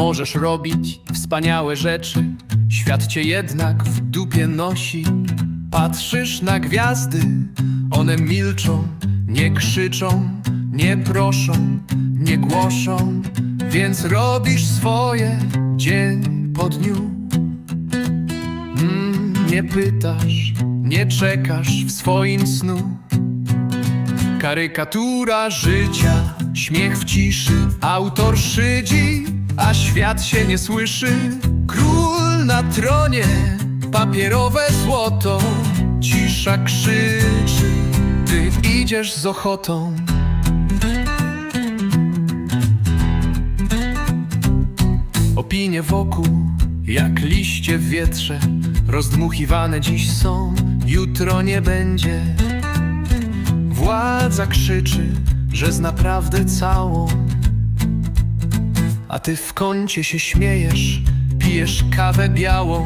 Możesz robić wspaniałe rzeczy, świat cię jednak w dupie nosi. Patrzysz na gwiazdy, one milczą, nie krzyczą, nie proszą, nie głoszą, więc robisz swoje dzień po dniu. Mm, nie pytasz, nie czekasz w swoim snu. Karykatura życia, śmiech w ciszy, autor szydzi, a świat się nie słyszy. Król na tronie, papierowe złoto, cisza krzyczy, ty idziesz z ochotą. Opinie wokół, jak liście w wietrze, rozdmuchiwane dziś są, jutro nie będzie. Władza krzyczy, że zna prawdę całą. A ty w kącie się śmiejesz, pijesz kawę białą.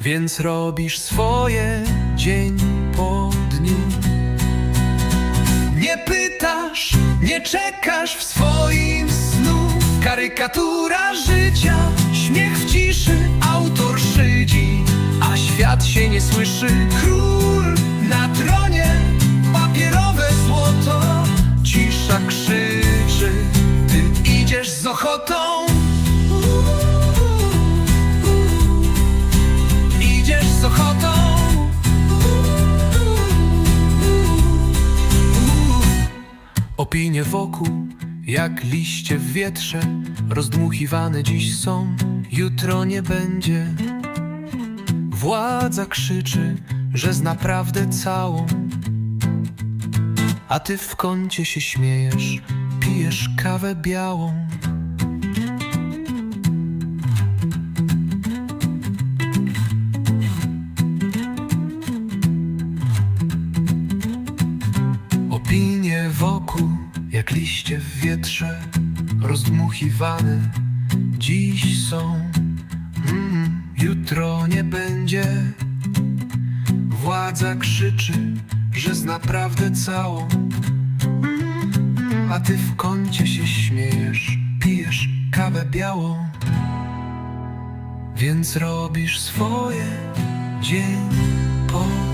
Więc robisz swoje dzień po dniu Nie pytasz, nie czekasz w swoim snu. Karykatura życia, śmiech w ciszy, autor szydzi A świat się nie słyszy, król Opinie wokół, jak liście w wietrze, rozdmuchiwane dziś są, jutro nie będzie. Władza krzyczy, że zna prawdę całą, a ty w kącie się śmiejesz, pijesz kawę białą. Wietrze, rozdmuchiwane dziś są. Mm, jutro nie będzie. Władza krzyczy, że zna prawdę całą. Mm, a ty w kącie się śmiejesz, pijesz kawę białą. Więc robisz swoje dzień po